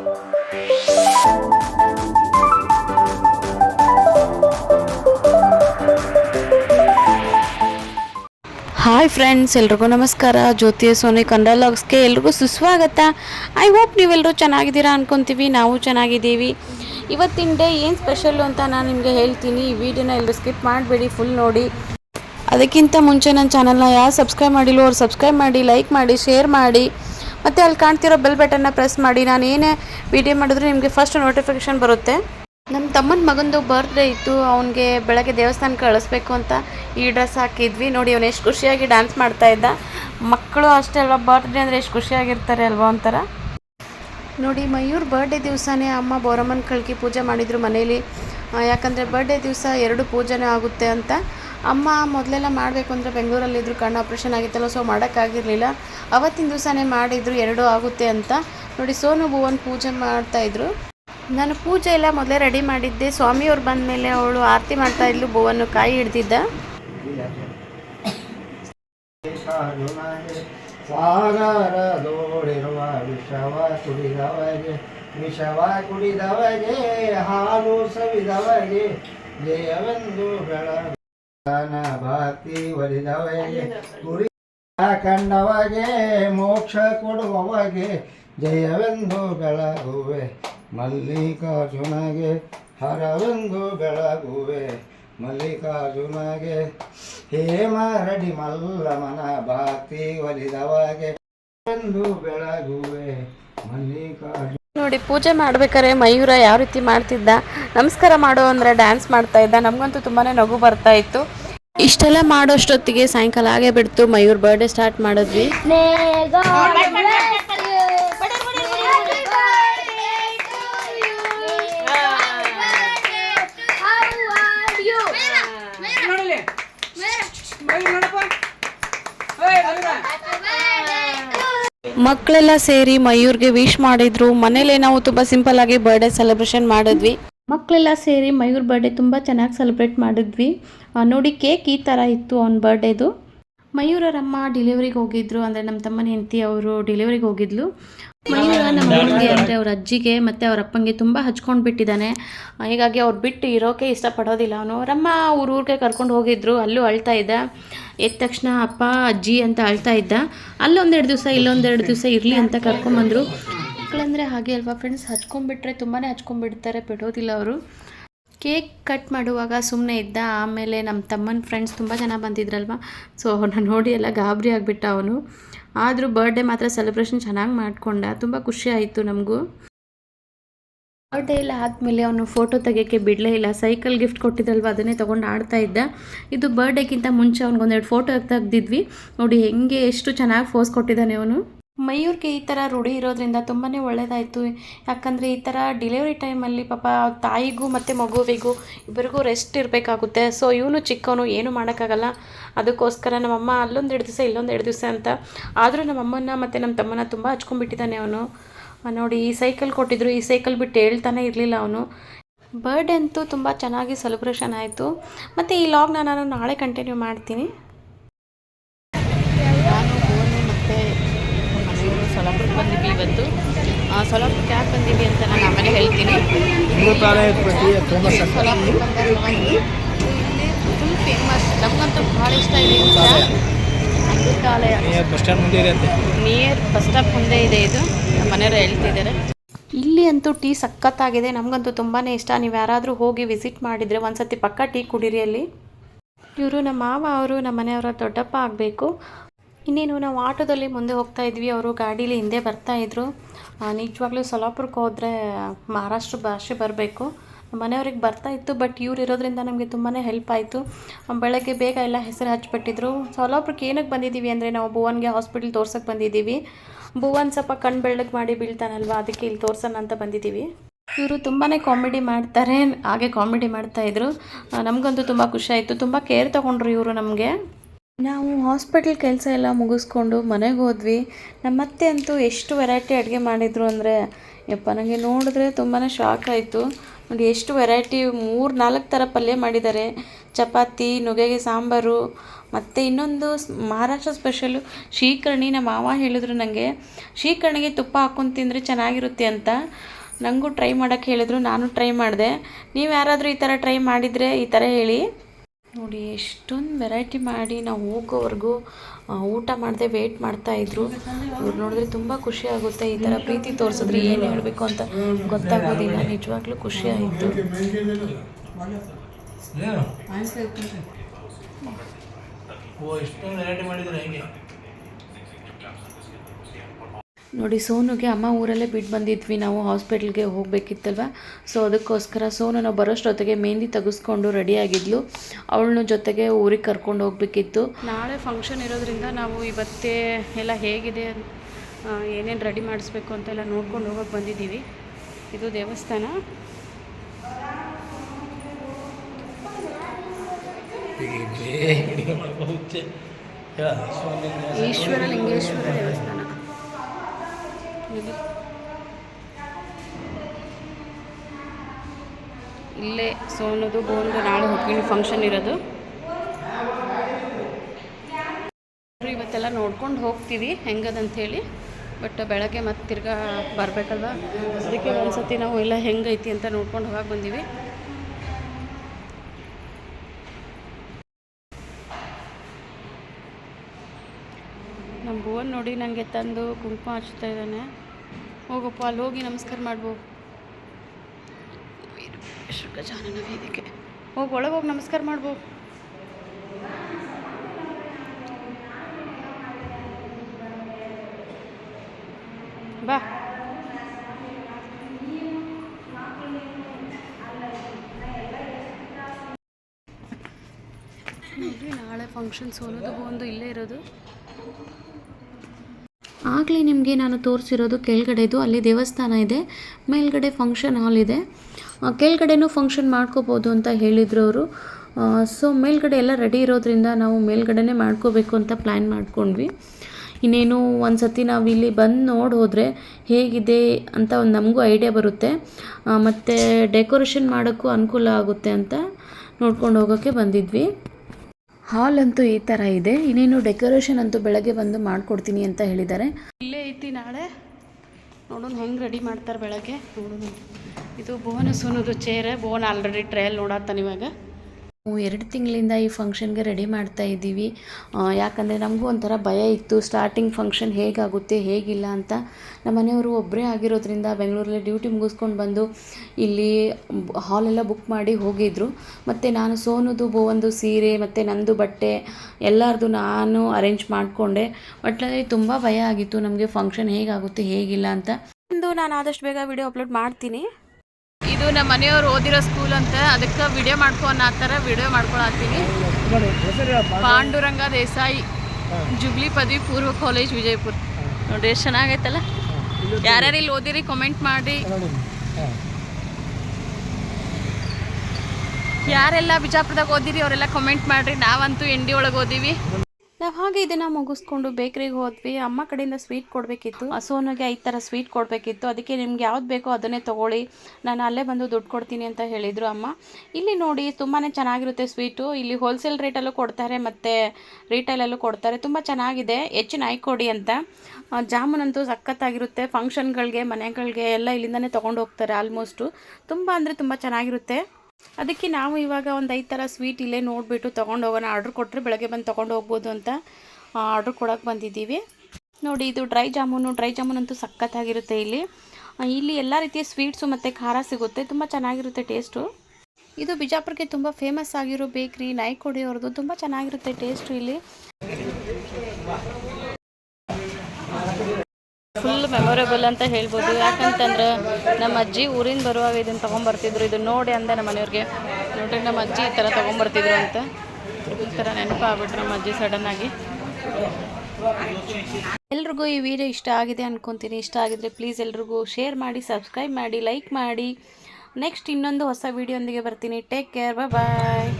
Hi friends ಎಲ್ರಿಗೂ ನಮಸ್ಕಾರ. ಜ್ಯೋತಿಯ ಸೋನಿ, ಕನ್ನಡ ಲಾಗ್ಸ್ಗೆ ಎಲ್ರಿಗೂ ಸುಸ್ವಾಗತ. ಐ ಹೋಪ್ ನೀವೆಲ್ಲರೂ ಚೆನ್ನಾಗಿದ್ದೀರಾ ಅನ್ಕೊತೀವಿ. ನಾವು ಚೆನ್ನಾಗಿದ್ದೀವಿ. ಇವತ್ತಿನ ಡೇ ಏನು ಸ್ಪೆಷಲ್ಲು ಅಂತ ನಾನು ನಿಮಗೆ ಹೇಳ್ತೀನಿ. ಈ ವಿಡಿಯೋನ ಎಲ್ಲರೂ ಸ್ಕಿಪ್ ಮಾಡಬೇಡಿ ಫುಲ್ ನೋಡಿ. ಅದಕ್ಕಿಂತ ಮುಂಚೆ ನನ್ನ ಚಾನಲ್ನ ಯಾರು ಸಬ್ಸ್ಕ್ರೈಬ್ ಮಾಡಿಲ್ಲ ಅವ್ರು ಸಬ್ಸ್ಕ್ರೈಬ್ ಮಾಡಿ ಲೈಕ್ ಮಾಡಿ ಶೇರ್ ಮಾಡಿ. ಮತ್ತು ಅಲ್ಲಿ ಕಾಣ್ತಿರೋ ಬೆಲ್ ಬಟನ್ನ ಪ್ರೆಸ್ ಮಾಡಿ. ನಾನು ಏನೇ ವಿಡಿಯೋ ಮಾಡಿದ್ರು ನಿಮಗೆ ಫಸ್ಟ್ ನೋಟಿಫಿಕೇಷನ್ ಬರುತ್ತೆ. ನಮ್ಮ ತಮ್ಮನ ಮಗಂದು ಬರ್ತ್ಡೇ ಇತ್ತು. ಅವನಿಗೆ ಬೆಳಗ್ಗೆ ದೇವಸ್ಥಾನಕ್ಕೆ ಕಳಿಸ್ಬೇಕು ಅಂತ ಈ ಡ್ರೆಸ್ ಹಾಕಿದ್ವಿ. ನೋಡಿ ಅವನು ಎಷ್ಟು ಖುಷಿಯಾಗಿ ಡ್ಯಾನ್ಸ್ ಮಾಡ್ತಾ ಇದ್ದ. ಮಕ್ಕಳು ಅಷ್ಟೇ ಅಲ್ವಾ? ಬರ್ತ್ಡೇ ಅಂದರೆ ಎಷ್ಟು ಖುಷಿಯಾಗಿರ್ತಾರೆ ಅಲ್ವಾ ಒಂಥರ? ನೋಡಿ ಮಯೂರ್ ಬರ್ಡೇ ದಿವಸನೇ ಅಮ್ಮ ಬೋರಮ್ಮನ ಕಳ್ಕಿ ಪೂಜೆ ಮಾಡಿದರು ಮನೇಲಿ. ಯಾಕಂದರೆ ಬರ್ಡೇ ದಿವಸ ಎರಡು ಪೂಜೆನೇ ಆಗುತ್ತೆ ಅಂತ ಅಮ್ಮ ಮೊದಲೆಲ್ಲ ಮಾಡಬೇಕು ಅಂದರೆ ಬೆಂಗಳೂರಲ್ಲಿದ್ದರು ಕಣ್ಣು ಆಪ್ರೇಷನ್ ಆಗಿತ್ತಲ್ಲ ಸೊ ಮಾಡೋಕ್ಕಾಗಿರಲಿಲ್ಲ. ಅವತ್ತಿನ ದಿವಸನೇ ಮಾಡಿದ್ರು, ಎರಡೂ ಆಗುತ್ತೆ ಅಂತ. ನೋಡಿ, ಸೋನು ಭುವನ್ ಪೂಜೆ ಮಾಡ್ತಾಯಿದ್ರು ನಾನು ಪೂಜೆ ಎಲ್ಲ ಮೊದಲೇ ರೆಡಿ ಮಾಡಿದ್ದೆ. ಸ್ವಾಮಿಯವ್ರು ಬಂದ ಮೇಲೆ ಅವಳು ಆರತಿ ಮಾಡ್ತಾ ಇದ್ಲು ಕಾಯಿ ಹಿಡ್ದಿದ್ದ. ವಿಷವ ಭಕ್ತಿ ಒಲಿದವಗೆ ಗುರಿ ಕಂಡವಗೆ ಮೋಕ್ಷ ಕೊಡುವವಗೆ ಜಯವೆಂದು ಬೆಳಗುವೆ. ಮಲ್ಲಿಕಾರ್ಜುನಗೆ ಹರವೆಂದು ಬೆಳಗುವೆ. ಮಲ್ಲಿಕಾರ್ಜುನಗೆ ಹೇಮರಡಿ ಮಲ್ಲಮನ ಭಕ್ತಿ ಒಲಿದವಗೆ ಎಂದು ಬೆಳಗುವೆ. ಮಲ್ಲಿಕಾರ್ಜುನ ನೋಡಿ ಪೂಜೆ ಮಾಡ್ಬೇಕಾರೆ ಮಯೂರ ಯಾವ ರೀತಿ ಮಾಡ್ತಿದ್ದ ನಮಸ್ಕಾರ ಮಾಡೋ ಅಂದ್ರೆ ಡ್ಯಾನ್ಸ್ ಮಾಡ್ತಾ ಇದ್ದ ನಮಗಂತೂ ತುಂಬಾನೇ ನಗು ಬರ್ತಾ ಇತ್ತು ಇಷ್ಟೆಲ್ಲ ಮಾಡೋಷ್ಟೊತ್ತಿಗೆ ಸಾಯಂಕಾಲ ಆಗೇ ಬಿಡ್ತು ಮಯೂರ್ ಬರ್ಡೇ ಸ್ಟಾರ್ಟ್ ಮಾಡಿದ್ವಿ ಮಕ್ಕಳೆಲ್ಲ ಸೇರಿ ಮಯೂರ್ಗೆ ವಿಶ್ ಮಾಡಿದ್ರು. ಮನೇಲೆ ನಾವು ತುಂಬ ಸಿಂಪಲ್ ಆಗಿ ಬರ್ಡೇ ಸೆಲೆಬ್ರೇಷನ್ ಮಾಡಿದ್ವಿ. ಮಕ್ಕಳೆಲ್ಲ ಸೇರಿ ಮಯೂರ್ ಬರ್ಡೇ ತುಂಬ ಚೆನ್ನಾಗಿ ಸೆಲೆಬ್ರೇಟ್ ಮಾಡಿದ್ವಿ. ನೋಡಿ ಕೇಕ್ ಈ ಥರ ಇತ್ತು ಅವ್ನ ಬರ್ಡೇದು ಮಯೂರರಮ್ಮ ಡೆಲಿವರಿಗೆ ಹೋಗಿದ್ರು ಅಂದರೆ ನಮ್ಮ ತಮ್ಮನ ಹೆಂಡತಿ ಅವರು ಡೆಲಿವರಿಗೆ ಹೋಗಿದ್ಲು. ಮಯೂರ ನಮ್ಮ ಅಮ್ಮನಿಗೆ ಅಂದರೆ ಅವ್ರ ಅಜ್ಜಿಗೆ ಮತ್ತೆ ಅವ್ರ ಅಪ್ಪಂಗೆ ತುಂಬ ಹಚ್ಕೊಂಡು ಬಿಟ್ಟಿದ್ದಾನೆ. ಹೀಗಾಗಿ ಅವ್ರು ಬಿಟ್ಟು ಇರೋಕೆ ಇಷ್ಟಪಡೋದಿಲ್ಲ ಅವನು. ಅವರಮ್ಮ ಊರೂರಿಗೆ ಕರ್ಕೊಂಡು ಹೋಗಿದ್ರು ಅಲ್ಲೂ ಅಳ್ತಾ ಇದ್ದ. ಎದ್ದ ತಕ್ಷಣ ಅಪ್ಪ ಅಜ್ಜಿ ಅಂತ ಅಳ್ತಾ ಇದ್ದ. ಅಲ್ಲೊಂದೆರಡು ದಿವಸ ಇಲ್ಲೊಂದೆರಡು ದಿವಸ ಇರಲಿ ಅಂತ ಕರ್ಕೊಂಡ್ಬಂದ್ರು ಮಕ್ಕಳಂದ್ರೆ ಹಾಗೆ ಅಲ್ವಾ ಫ್ರೆಂಡ್ಸ್ ಹಚ್ಕೊಂಡ್ಬಿಟ್ರೆ ತುಂಬಾ ಹಚ್ಕೊಂಡ್ಬಿಡ್ತಾರೆ ಬಿಡೋದಿಲ್ಲ ಅವರು. ಕೇಕ್ ಕಟ್ ಮಾಡುವಾಗ ಸುಮ್ಮನೆ ಇದ್ದ, ಆಮೇಲೆ ನಮ್ಮ ತಮ್ಮನ ಫ್ರೆಂಡ್ಸ್ ತುಂಬ ಜನ ಬಂದಿದ್ರಲ್ವ? ಸೊ ಅವ್ರನ್ನ ನೋಡಿ ಎಲ್ಲ ಗಾಬರಿ ಆಗಿಬಿಟ್ಟ ಅವನು. ಆದರೂ ಬರ್ಡೇ ಮಾತ್ರ ಸೆಲೆಬ್ರೇಷನ್ ಚೆನ್ನಾಗಿ ಮಾಡಿಕೊಂಡ. ತುಂಬ ಖುಷಿ ಆಯಿತು ನಮಗೂ. ಬರ್ಡೇ ಎಲ್ಲ ಆದಮೇಲೆ ಅವನು ಫೋಟೋ ತೆಗಿಯೋಕ್ಕೆ ಬಿಡಲೇ ಇಲ್ಲ. ಸೈಕಲ್ ಗಿಫ್ಟ್ ಕೊಟ್ಟಿದ್ದಲ್ವ ಅದನ್ನೇ ತೊಗೊಂಡು ಆಡ್ತಾ ಇದ್ದ. ಇದು ಬರ್ಡೇಗಿಂತ ಮುಂಚೆ ಅವ್ನಿಗೊಂದೆರಡು ಫೋಟೋ ತೆಗ್ದಿದ್ವಿ. ನೋಡಿ ಹೆಂಗೆ ಎಷ್ಟು ಚೆನ್ನಾಗಿ ಫೋಸ್ ಕೊಟ್ಟಿದ್ದಾನೆ ಅವನು. ಮಯೂರ್ಗೆ ಈ ಥರ ರೂಢಿ ಇರೋದ್ರಿಂದ ತುಂಬಾ ಒಳ್ಳೆಯದಾಯಿತು ಯಾಕಂದರೆ ಈ ಥರ ಡಿಲಿವರಿ ಟೈಮಲ್ಲಿ ಪಾಪ ತಾಯಿಗೂ ಮತ್ತು ಮಗುವಿಗೂ ಇಬ್ಬರಿಗೂ ರೆಸ್ಟ್ ಇರಬೇಕಾಗುತ್ತೆ. ಸೊ ಇವನು ಚಿಕ್ಕವನು, ಏನೂ ಮಾಡೋಕ್ಕಾಗಲ್ಲ. ಅದಕ್ಕೋಸ್ಕರ ನಮ್ಮಮ್ಮ ಅಲ್ಲೊಂದು ಎರಡು ದಿವಸ, ಇಲ್ಲೊಂದು ಎರಡು ದಿವಸ ಅಂತ ಆದರೂ ನಮ್ಮಮ್ಮನ ಮತ್ತು ನಮ್ಮ ತಮ್ಮನ ತುಂಬ ಹಚ್ಕೊಂಡ್ಬಿಟ್ಟಿದ್ದಾನೆ ಅವನು. ನೋಡಿ, ಈ ಸೈಕಲ್ ಕೊಟ್ಟಿದ್ರು, ಈ ಸೈಕಲ್ ಬಿಟ್ಟು ಹೇಳ್ತಾನೆ ಇರಲಿಲ್ಲ ಅವನು. ಬರ್ಡೇ ಅಂತೂ ತುಂಬ ಚೆನ್ನಾಗಿ ಸೆಲೆಬ್ರೇಷನ್ ಆಯಿತು. ಮತ್ತು ಈ ಲಾಗ್ನ ನಾನು ನಾಳೆ ಕಂಟಿನ್ಯೂ ಮಾಡ್ತೀನಿ. ಸೊಲಾಪುರಕ್ಕೆ ಯಾಕೆ ಬಂದೀವಿ ಅಂತ ನಾನು ಆಮೇಲೆ ಹೇಳ್ತೀನಿ. ಇಲ್ಲಿ. ಫುಲ್ ಫೇಮಸ್ ನಮಗಂತೂ ಭಾಳ ಇಷ್ಟ ಇದೆ. ಅಮೃತಾಲಯ. ನಿಯರ್ ಬಸ್ ಸ್ಟಾಪ್ ಮುಂದೆ ಇದೆ ಇದು. ನಮ್ಮ ಮನೆಯವರು ಹೇಳ್ತಿದ್ದಾರೆ. ಇಲ್ಲಿ ಅಂತೂ ಟೀ ಸಖತ್ತಾಗಿದೆ. ನಮಗಂತೂ ತುಂಬಾ ಇಷ್ಟ. ನೀವು ಯಾರಾದರೂ ಹೋಗಿ ವಿಸಿಟ್ ಮಾಡಿದರೆ ಒಂದ್ಸತಿ ಪಕ್ಕ ಟೀ ಕುಡೀರಿ ಅಲ್ಲಿ. ಇವರು ನಮ್ಮ ಮಾವ ಅವರು ನಮ್ಮ ಮನೆಯವರ ದೊಡ್ಡಪ್ಪ ಆಗಬೇಕು. ಇನ್ನೇನು ನಾವು ಆಟೋದಲ್ಲಿ ಮುಂದೆ ಹೋಗ್ತಾ ಇದ್ವಿ. ಅವರು ಗಾಡೀಲಿ ಹಿಂದೆ ಬರ್ತಾ ಇದ್ರು. ನಿಜವಾಗ್ಲೂ ಸೊಲಾಪುರಕ್ಕೆ ಹೋದರೆ ಮಹಾರಾಷ್ಟ್ರ ಭಾಷೆ ಬರಬೇಕು. ಮನೆಯವ್ರಿಗೆ ಬರ್ತಾ ಇತ್ತು ಬಟ್ ಇವ್ರು ಇರೋದ್ರಿಂದ ನಮಗೆ ತುಂಬಾ ಹೆಲ್ಪ್ ಆಯಿತು. ಬೆಳಗ್ಗೆ ಬೇಗ ಎಲ್ಲ ಹೆಸರು ಹಚ್ಚಿಬಿಟ್ಟಿದ್ರು ಸೊಲಾಪುರಕ್ಕೆ ಏನಕ್ಕೆ ಬಂದಿದ್ದೀವಿ ಅಂದರೆ ನಾವು ಭುವನ್ಗೆ ಹಾಸ್ಪಿಟಲ್ ತೋರ್ಸಕ್ಕೆ ಬಂದಿದ್ದೀವಿ. ಭುವನ್ ಸ್ವಲ್ಪ ಕಣ್ಣು ಬೆಳ್ಳಗೆ ಮಾಡಿ ಬೀಳ್ತಾನಲ್ವ, ಅದಕ್ಕೆ ಇಲ್ಲಿ ತೋರ್ಸೋಣ ಅಂತ ಬಂದಿದ್ದೀವಿ. ಇವರು ತುಂಬಾ ಕಾಮಿಡಿ ಮಾಡ್ತಾರೆ, ಹಾಗೆ ಕಾಮಿಡಿ ಮಾಡ್ತಾಯಿದ್ರು ನಮಗಂತೂ ತುಂಬ ಖುಷಿ ಆಯಿತು. ತುಂಬ ಕೇರ್ ತೊಗೊಂಡ್ರು ಇವರು ನಮಗೆ. ನಾವು ಹಾಸ್ಪಿಟಲ್ ಕೆಲಸ ಎಲ್ಲ ಮುಗಿಸ್ಕೊಂಡು ಮನೆಗೆ ಹೋದ್ವಿ. ನಮ್ಮ ಅತ್ತೆ ಅಂತೂ ಎಷ್ಟು ವೆರೈಟಿ ಅಡುಗೆ ಮಾಡಿದರು ಅಂದರೆ, ಯಪ್ಪ ನನಗೆ ನೋಡಿದ್ರೆ ತುಂಬಾ ಶಾಕ್ ಆಯಿತು. ನೋಡಿ, ಎಷ್ಟು ವೆರೈಟಿ ಮೂರು, ನಾಲ್ಕು ಥರ ಪಲ್ಯ ಮಾಡಿದ್ದಾರೆ. ಚಪಾತಿ, ನುಗ್ಗೆಗೆ ಸಾಂಬಾರು, ಮತ್ತು ಇನ್ನೊಂದು ಮಹಾರಾಷ್ಟ್ರ ಸ್ಪೆಷಲು ಶೀಕರ್ಣಿ ನಮ್ಮ ಮಾವ ಹೇಳಿದ್ರು ನನಗೆ ಶೀಕರ್ಣಿಗೆ ತುಪ್ಪ ಹಾಕ್ಕೊಂಡು ತಿಂದರೆ ಚೆನ್ನಾಗಿರುತ್ತೆ ಅಂತ. ನನಗೂ ಟ್ರೈ ಮಾಡೋಕ್ಕೆ ಹೇಳಿದ್ರು, ನಾನು ಟ್ರೈ ಮಾಡಿದೆ. ನೀವು ಯಾರಾದರೂ ಈ ಥರ ಟ್ರೈ ಮಾಡಿದರೆ ಈ ಥರ ಹೇಳಿ. ನೋಡಿ, ಎಷ್ಟೊಂದು ವೆರೈಟಿ ಮಾಡಿ ನಾವು ಹೋಗೋವರೆಗೂ ಊಟ ಮಾಡದೆ ವೇಟ್ ಮಾಡ್ತಾ ಇದ್ರು. ಇವ್ರು ನೋಡಿದ್ರೆ ತುಂಬ ಖುಷಿ ಆಗುತ್ತೆ, ಈ ಥರ ಪ್ರೀತಿ ತೋರಿಸಿದ್ರೆ ಏನು ಹೇಳಬೇಕು ಅಂತ ಗೊತ್ತಾಗೋದಿಲ್ಲ. ನಿಜವಾಗ್ಲೂ ಖುಷಿ ಆಯಿತು. ಓ ವೆರೈಟಿ ನೋಡಿ ಸೋನುಗೆ ಅಮ್ಮ ಊರಲ್ಲೇ ಬಿಟ್ಟು ಬಂದಿದ್ವಿ. ನಾವು ಹಾಸ್ಪಿಟ್ಲ್ಗೆ ಹೋಗಬೇಕಿತ್ತಲ್ವ? ಸೊ ಅದಕ್ಕೋಸ್ಕರ ಸೋನು ನಾವು ಬರೋಷ್ಟೊತ್ತಿಗೆ ಮೆಹಂದಿ ತೆಗೆಸ್ಕೊಂಡು ರೆಡಿಯಾಗಿದ್ಲು. ಅವಳನ್ನ ಜೊತೆಗೆ ಊರಿಗೆ ಕರ್ಕೊಂಡು ಹೋಗ್ಬೇಕಿತ್ತು. ನಾಳೆ ಫಂಕ್ಷನ್ ಇರೋದ್ರಿಂದ ನಾವು ಇವತ್ತೇ ಎಲ್ಲ ಹೇಗಿದೆ ಏನೇನು ರೆಡಿ ಮಾಡಿಸ್ಬೇಕು ಅಂತೆಲ್ಲ ನೋಡ್ಕೊಂಡು ಹೋಗೋಕೆ ಬಂದಿದ್ದೀವಿ. ಇದು ದೇವಸ್ಥಾನ. ಈಶ್ವರ ಲಿಂಗೇಶ್ವರ ದೇವಸ್ಥಾನ. ಇಲ್ಲಿ ಸೋನದು ಗೋಲ್ದು ನಾಳೆ ಹೋಗ್ತೀನಿ ಫಂಕ್ಷನ್ ಇರೋದು. ಇವತ್ತೆಲ್ಲ ನೋಡ್ಕೊಂಡು ಹೋಗ್ತೀವಿ ಹೆಂಗದಂಥೇಳಿ ಬಟ್ ಬೆಳಗ್ಗೆ ಮತ್ತೆ ತಿರ್ಗಾ ಬರಬೇಕಲ್ವ? ಅದಕ್ಕೆ ಒಂದ್ಸತಿ ನಾವು ಎಲ್ಲ ಹೆಂಗೈತಿ ಅಂತ ನೋಡ್ಕೊಂಡು ಹೋಗಕ್ಕೆ ಬಂದೀವಿ. ನಮ್ಮ ಭುವನ್ ನೋಡಿ ನನಗೆ ತಂದು ಕುಂಕುಮ ಹಚ್ತಾ ಇದ್ದಾನೆ. ಹೋಗಪ್ಪ, ಅಲ್ಲಿ ಹೋಗಿ ನಮಸ್ಕಾರ ಮಾಡ್ಬೋ ಗಜಾನನ ವೇದಿಕೆ ಹೋಗಿ ಒಳಗೆ ಹೋಗಿ ನಮಸ್ಕಾರ ಮಾಡ್ಬೋ ಬಾ. ನಾಳೆ ಫಂಕ್ಷನ್ ಒಂದು ಇಲ್ಲೇ ಇರೋದು. ಆಗಲೇ ನಿಮಗೆ ನಾನು ತೋರಿಸಿರೋದು ಕೆಳಗಡೆದು, ಅಲ್ಲಿ ದೇವಸ್ಥಾನ ಇದೆ, ಮೇಲ್ಗಡೆ ಫಂಕ್ಷನ್ ಹಾಲ್ ಇದೆ. ಕೆಳಗಡೆನೂ ಫಂಕ್ಷನ್ ಮಾಡ್ಕೋಬೋದು ಅಂತ ಹೇಳಿದ್ರು ಅವರು. ಸೊ ಮೇಲ್ಗಡೆ ಎಲ್ಲ ರೆಡಿ ಇರೋದ್ರಿಂದ ನಾವು ಮೇಲ್ಗಡೆನೇ ಮಾಡ್ಕೋಬೇಕು ಅಂತ ಪ್ಲ್ಯಾನ್ ಮಾಡ್ಕೊಂಡ್ವಿ. ಇನ್ನೇನು ಒಂದು ಸತಿ ನಾವು ಇಲ್ಲಿ ಬಂದು ನೋಡಿ ಹೋದರೆ ಹೇಗಿದೆ ಅಂತ ಒಂದು ನಮಗೂ ಐಡಿಯಾ ಬರುತ್ತೆ. ಮತ್ತು ಡೆಕೋರೇಷನ್ ಮಾಡೋಕ್ಕೂ ಅನುಕೂಲ ಆಗುತ್ತೆ ಅಂತ ನೋಡ್ಕೊಂಡು ಹೋಗೋಕ್ಕೆ ಬಂದಿದ್ವಿ. ಹಾಲ್ ಅಂತೂ ಈ ಥರ ಇದೆ. ಇನ್ನೇನು ಡೆಕೋರೇಷನ್ ಅಂತೂ ಬೆಳಗ್ಗೆ ಬಂದು ಮಾಡಿಕೊಡ್ತೀನಿ ಅಂತ ಹೇಳಿದ್ದಾರೆ. ಇಲ್ಲೇ ಐತಿ ನಾಳೆ. ನೋಡೋಣ ಹೆಂಗೆ ರೆಡಿ ಮಾಡ್ತಾರೆ ಬೆಳಗ್ಗೆ. ನೋಡೋಣ. ಇದು ಭುವನ ಸೋನೋದು ಚೇರ್. ಭುವನ ಆಲ್ರೆಡಿ ಟ್ರಯಲ್ ನೋಡತ್ತಾನ ಇವಾಗ. ಎರಡು ತಿಂಗಳಿಂದ ಈ ಫಂಕ್ಷನ್ಗೆ ರೆಡಿ ಮಾಡ್ತಾ ಇದ್ದೀವಿ. ಯಾಕಂದರೆ ನಮಗೂ ಒಂಥರ ಭಯ ಇತ್ತು. ಸ್ಟಾರ್ಟಿಂಗ್ ಫಂಕ್ಷನ್ ಹೇಗಾಗುತ್ತೆ, ಹೇಗಿಲ್ಲ ಅಂತ. ನಮ್ಮ ಮನೆಯವರು ಒಬ್ಬರೇ ಆಗಿರೋದ್ರಿಂದ ಬೆಂಗಳೂರಲ್ಲಿ ಡ್ಯೂಟಿ ಮುಗಿಸ್ಕೊಂಡು ಬಂದು ಇಲ್ಲಿ ಹಾಲೆಲ್ಲ ಬುಕ್ ಮಾಡಿ ಹೋಗಿದ್ರು. ಮತ್ತು ನಾನು ಸೋನುದು ಒಂದು ಸೀರೆ, ಮತ್ತು ನಂದು ಬಟ್ಟೆ ಎಲ್ಲರದು ನಾನು ಅರೇಂಜ್ ಮಾಡಿಕೊಂಡೆ. ಒಟ್ಟಿನಲ್ಲಿ ತುಂಬ ಭಯ ಆಗಿತ್ತು. ನಮಗೆ ಫಂಕ್ಷನ್ ಹೇಗಾಗುತ್ತೆ, ಹೇಗಿಲ್ಲ ಅಂತ. ಇಂದು ನಾನು ಆದಷ್ಟು ಬೇಗ ವಿಡಿಯೋ ಅಪ್ಲೋಡ್ ಮಾಡ್ತೀನಿ. ಇದು ನಮ್ಮ ಮನೆಯವರು ಓದಿರೋ ಸ್ಕೂಲ್ ಅಂತ. ಅದಕ್ಕೆ ವಿಡಿಯೋ ಮಾಡ್ಕೊಂಡು ಆ ಥರ ವಿಡಿಯೋ ಮಾಡ್ಕೊಳತ್ತೀನಿ ಪಾಂಡುರಂಗ ದೇಸಾಯಿ, ಜುಬ್ಲಿ ಪದವಿ ಪೂರ್ವ ಕಾಲೇಜ್ ವಿಜಯಪುರ. ನೋಡ್ರಿ, ಎಷ್ಟು ಚೆನ್ನಾಗೈತಲ್ಲ? ಯಾರ್ಯಾರು ಇಲ್ಲಿ ಓದಿರಿ ಕಮೆಂಟ್ ಮಾಡಿ ಯಾರೆಲ್ಲ ಬಿಜಾಪುರದಾಗ ಓದಿರಿ, ಅವರೆಲ್ಲ ಕಮೆಂಟ್ ಮಾಡ್ರಿ. ನಾವಂತೂ ಎಂಡಿ ಒಳಗೆ ಓದಿವಿ. ನಾವು ಹಾಗೆ ಇದನ್ನು ಮುಗಿಸ್ಕೊಂಡು ಬೇಕ್ರಿಗೆ ಹೋದ್ವಿ. ಅಮ್ಮ ಕಡೆಯಿಂದ ಸ್ವೀಟ್ ಕೊಡಬೇಕಿತ್ತು. ಹಸುವನಿಗೆ ಐದು ಥರ ಸ್ವೀಟ್ ಕೊಡಬೇಕಿತ್ತು. ಅದಕ್ಕೆ ನಿಮ್ಗೆ ಯಾವ್ದು ಬೇಕೋ ಅದನ್ನೇ ತೊಗೊಳ್ಳಿ. ನಾನು ಅಲ್ಲೇ ಬಂದು ದುಡ್ಡು ಕೊಡ್ತೀನಿ ಅಂತ ಹೇಳಿದರು ಅಮ್ಮ. ಇಲ್ಲಿ ನೋಡಿ ತುಂಬಾ ಚೆನ್ನಾಗಿರುತ್ತೆ ಸ್ವೀಟು ಇಲ್ಲಿ ಹೋಲ್ಸೇಲ್ ರೇಟಲ್ಲೂ ಕೊಡ್ತಾರೆ, ಮತ್ತು ರಿಟೈಲಲ್ಲೂ ಕೊಡ್ತಾರೆ. ತುಂಬ ಚೆನ್ನಾಗಿದೆ. ಹೆಚ್ಚಿನ ಕೊಡಿ ಅಂತ. ಜಾಮೂನಂತೂ ಸಖತ್ತಾಗಿರುತ್ತೆ. ಫಂಕ್ಷನ್ಗಳಿಗೆ ಮನೆಗಳಿಗೆ ಎಲ್ಲ ಇಲ್ಲಿಂದನೇ ತೊಗೊಂಡು ಹೋಗ್ತಾರೆ ಆಲ್ಮೋಸ್ಟು ತುಂಬ ಅಂದರೆ ತುಂಬ ಚೆನ್ನಾಗಿರುತ್ತೆ. ಅದಕ್ಕೆ ನಾವು ಇವಾಗ ಒಂದು ಐದು ಥರ ಸ್ವೀಟ್ ಇಲ್ಲೇ ನೋಡಿಬಿಟ್ಟು ತೊಗೊಂಡು ಹೋಗೋಣ. ಆರ್ಡ್ರ್ ಕೊಟ್ಟರೆ ಬೆಳಗ್ಗೆ ಬಂದು ತೊಗೊಂಡು ಹೋಗ್ಬೋದು ಅಂತ ಆರ್ಡ್ರ್ ಕೊಡೋಕೆ ಬಂದಿದ್ದೀವಿ. ನೋಡಿ, ಇದು ಡ್ರೈ ಜಾಮೂನು. ಡ್ರೈ ಜಾಮೂನ್ ಅಂತೂ ಸಖತ್ತಾಗಿರುತ್ತೆ ಇಲ್ಲಿ. ಇಲ್ಲಿ ಎಲ್ಲ ರೀತಿಯ ಸ್ವೀಟ್ಸು ಮತ್ತು ಖಾರ ಸಿಗುತ್ತೆ. ತುಂಬ ಚೆನ್ನಾಗಿರುತ್ತೆ ಟೇಸ್ಟು ಇದು ಬಿಜಾಪುರಕ್ಕೆ ತುಂಬ ಫೇಮಸ್ ಆಗಿರೋ ಬೇಕ್ರಿ ನಾಯ್ಕೋಡಿ ಅವ್ರದ್ದು. ತುಂಬ ಚೆನ್ನಾಗಿರುತ್ತೆ ಟೇಸ್ಟು ಇಲ್ಲಿ. ಫುಲ್ ಮೆಮೊರೇಬಲ್ ಅಂತ ಹೇಳ್ಬೋದು. ಯಾಕಂತಂದ್ರೆ ನಮ್ಮ ಅಜ್ಜಿ ಊರಿಂದ ಬರುವಾಗ ಇದನ್ನು ತೊಗೊಂಬರ್ತಿದ್ರು. ಇದನ್ನ ನೋಡಿ ಅಂದೆ ನಮ್ಮ ಮನೆಯವ್ರಿಗೆ. ನೋಡ್ರಿ, ನಮ್ಮ ಅಜ್ಜಿ ಈ ಥರ ತೊಗೊಂಬರ್ತಿದ್ರು ಅಂತ. ಈ ಥರ ನೆನಪಾಗ್ಬಿಟ್ರು ನಮ್ಮ ಅಜ್ಜಿ ಸಡನ್ನಾಗಿ ಎಲ್ರಿಗೂ ಈ ವಿಡಿಯೋ ಇಷ್ಟ ಆಗಿದೆ ಅನ್ಕೊತೀನಿ. ಇಷ್ಟ ಆಗಿದ್ರೆ ಪ್ಲೀಸ್ ಎಲ್ರಿಗೂ ಶೇರ್ ಮಾಡಿ ಸಬ್ಸ್ಕ್ರೈಬ್ ಮಾಡಿ ಲೈಕ್ ಮಾಡಿ. ನೆಕ್ಸ್ಟ್ ಇನ್ನೊಂದು ಹೊಸ ವಿಡಿಯೋ ಒಂದಿಗೆ ಬರ್ತೀನಿ. Take care bye